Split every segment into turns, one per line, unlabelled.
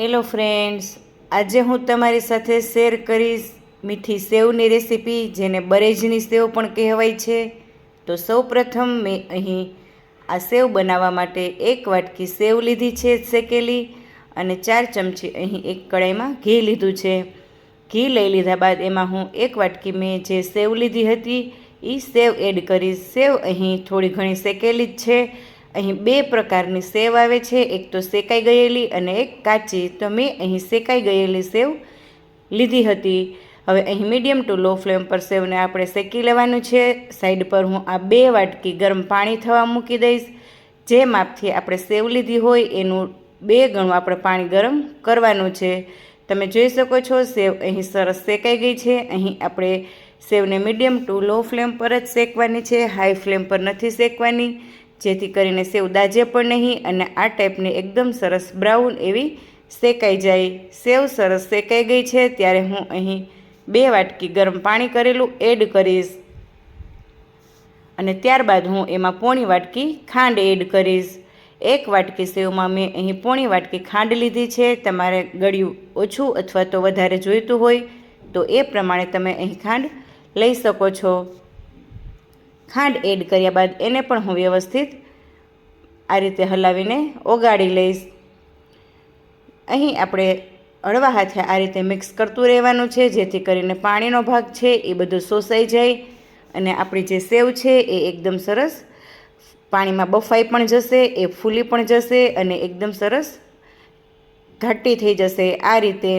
Hello friends, આજે હું તમારી સાથે શેર કરીશ મીઠી સેવની રેસીપી, જેને બરેજની સેવ પણ કહેવાય છે. તો સૌ પ્રથમ મેં અહીં આ સેવ બનાવવા માટે એક વાટકી સેવ લીધી છે શેકેલી અને ચાર ચમચી અહીં એક કડાઈમાં ઘી લીધું છે. ઘી લઈ લીધા બાદ એમાં હું એક વાટકી મેં જે સેવ લીધી હતી એ સેવ એડ કરીશ. સેવ અહીં થોડી ઘણી શેકેલી જ છે. અહીં બે પ્રકારની સેવ આવે છે, એક તો શેકાઈ ગયેલી અને એક કાચી. તો મેં અહીં શેકાઈ ગયેલી સેવ લીધી હતી. હવે અહીં મીડિયમ ટુ લો ફ્લેમ પર સેવને આપણે શેકી લેવાનું છે. સાઈડ પર હું આ બે વાટકી ગરમ પાણી થવા મૂકી દઈશ. જે માપથી આપણે સેવ લીધી હોય એનું બે ગણું આપણે પાણી ગરમ કરવાનું છે. તમે જોઈ શકો છો, સેવ અહીં સરસ શેકાઈ ગઈ છે. અહીં આપણે સેવને મીડિયમ ટુ લો ફ્લેમ પર જ શેકવાની છે. હાઈ ફ્લેમ પર નથી શેકવાની. જેથી કરીને સેવ દાજે પણ નહીં અને આ ટાઈપની એકદમ સરસ બ્રાઉન એવી શેકાઈ જાય. સેવ સરસ શેકાઈ ગઈ છે, ત્યારે હું અહીં બે વાટકી ગરમ પાણી કરેલું એડ કરીશ. અને ત્યારબાદ હું એમાં પોણી વાટકી ખાંડ એડ કરીશ. એક વાટકી સેવમાં મેં અહીં પોણી વાટકી ખાંડ લીધી છે. તમારે ગળ્યું ઓછું અથવા તો વધારે જોઈતું હોય તો એ પ્રમાણે તમે અહીં ખાંડ લઈ શકો છો. ખાંડ એડ કર્યા બાદ એને પણ હું વ્યવસ્થિત આ રીતે હલાવીને ઓગાળી લઈશ. અહીં આપણે હળવા હાથે આ રીતે મિક્સ કરતું રહેવાનું છે, જેથી કરીને પાણીનો ભાગ છે એ બધું શોષાઈ જાય અને આપણી જે સેવ છે એ એકદમ સરસ પાણીમાં બફાઈ પણ જશે, એ ફૂલી પણ જશે અને એકદમ સરસ ઘાટી થઈ જશે. આ રીતે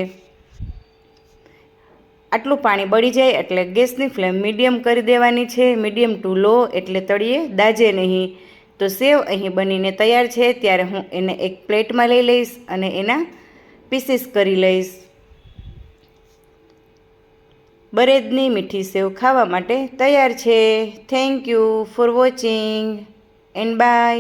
આટલું પાણી બળી જાય એટલે ગેસની ફ્લેમ મીડિયમ કરી દેવાની છે. મીડિયમ ટુ લો એટલે તળીએ દાજે નહીં. તો સેવ અહીં બનીને તૈયાર છે. ત્યારે હું એને એક પ્લેટમાં લઈ લઈશ અને એના પીસીસ કરી લઈશ. બરેદની મીઠી સેવ ખાવા માટે તૈયાર છે. Thank you for watching and bye